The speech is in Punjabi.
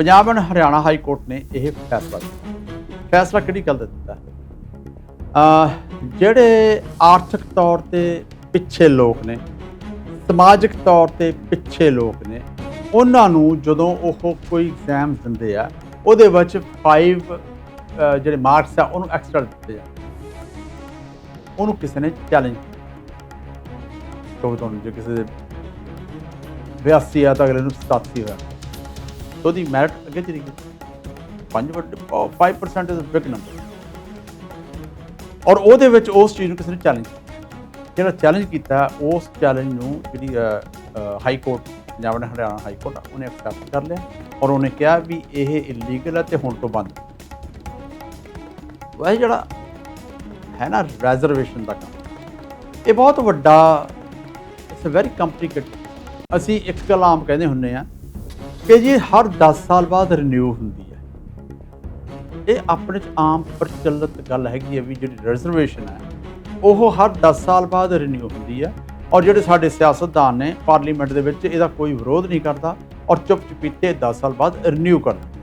Punjab and Haryana high court ਨੇ ਇਹ ਫੈਸਲਾ ਦਿੱਤਾ ਫੈਸਲਾ ਕਿਹੜੀ ਗੱਲ ਦਾ ਦਿੱਤਾ? ਅ ਜਿਹੜੇ ਆਰਥਿਕ ਤੌਰ ਤੇ ਪਿੱਛੇ ਲੋਕ ਨੇ, ਸਮਾਜਿਕ ਤੌਰ ਤੇ ਪਿੱਛੇ ਲੋਕ ਨੇ, ਉਹਨਾਂ ਨੂੰ ਜਦੋਂ ਉਹ ਕੋਈ ਐਗਜ਼ਾਮ ਦਿੰਦੇ ਆ, ਉਹਦੇ ਵਿੱਚ 5 ਜਿਹੜੇ ਮਾਰਕਸ ਆ, ਉਹਨੂੰ ਐਕਸਟਰਾ ਦਿੱਤੇ ਆ। ਉਹਨੂੰ ਕਿਸੇ ਨੇ ਚੈਲੰਜ ਕਹੋ ਤੁਹਾਨੂੰ ਜੇ ਕਿਸੇ ਦੇ 82 ਆ ਤਾਂ ਅਗਲੇ ਨੂੰ 87 ਹੋਇਆ। ਤਾਂ ਉਹਦੀ ਮੈਰਿਟ ਅੱਗੇ ਚਲੀ ਗਈ। 5 5% ਇਜ਼ ਬਿਗ ਨੰਬਰ ਔਰ ਉਹਦੇ ਵਿੱਚ ਉਸ ਚੀਜ਼ ਨੂੰ ਕਿਸੇ ਨੇ ਚੈਲੰਜ ਜਿਹੜਾ ਚੈਲੰਜ ਕੀਤਾ ਉਸ ਚੈਲੰਜ ਨੂੰ ਜਿਹੜੀ ਹਾਈ ਕੋਰਟ ਪੰਜਾਬ ਨੇ ਹਰਿਆਣਾ ਹਾਈ ਕੋਰਟ ਆ, ਉਹਨੇ ਐਕਸੈਪਟ ਕਰ ਲਿਆ ਔਰ ਉਹਨੇ ਕਿਹਾ ਵੀ ਇਹ ਇਲੀਗਲ ਹੈ ਤੇ ਹੁਣ ਤੋਂ ਬੰਦ। ਉਹ ਜਿਹੜਾ ਹੈ ਨਾ ਰਿਜ਼ਰਵੇਸ਼ਨ ਦਾ ਕੰਮ। ਇਹ ਬਹੁਤ ਵੱਡਾ ਇਟਸ ਵੈਰੀ ਕੰਪਲਿਕੇਟਡ ਅਸੀਂ ਇੱਕ ਕਲਾਮ ਕਹਿੰਦੇ ਹੁੰਨੇ ਆ ਕਿ ਜੀ ਹਰ 10 ਸਾਲ ਬਾਅਦ ਰਿਨਿਊ ਹੁੰਦੀ ਹੈ। ਇਹ ਆਪਣੇ ਚ ਆਮ ਪ੍ਰਚਲਿਤ ਗੱਲ ਹੈਗੀ ਹੈ ਵੀ ਜਿਹੜੀ ਰਿਜ਼ਰਵੇਸ਼ਨ ਹੈ, ਉਹ ਹਰ 10 ਸਾਲ ਬਾਅਦ ਰਿਨਿਊ ਹੁੰਦੀ ਹੈ ਔਰ ਜਿਹੜੇ ਸਾਡੇ ਸਿਆਸਤਦਾਨ ਨੇ, ਪਾਰਲੀਮੈਂਟ ਦੇ ਵਿੱਚ ਇਹਦਾ ਕੋਈ ਵਿਰੋਧ ਨਹੀਂ ਕਰਦਾ ਔਰ ਚੁੱਪ ਚਪੀਤੇ 10 ਸਾਲ ਬਾਅਦ ਰਿਨਿਊ ਕਰਦਾ।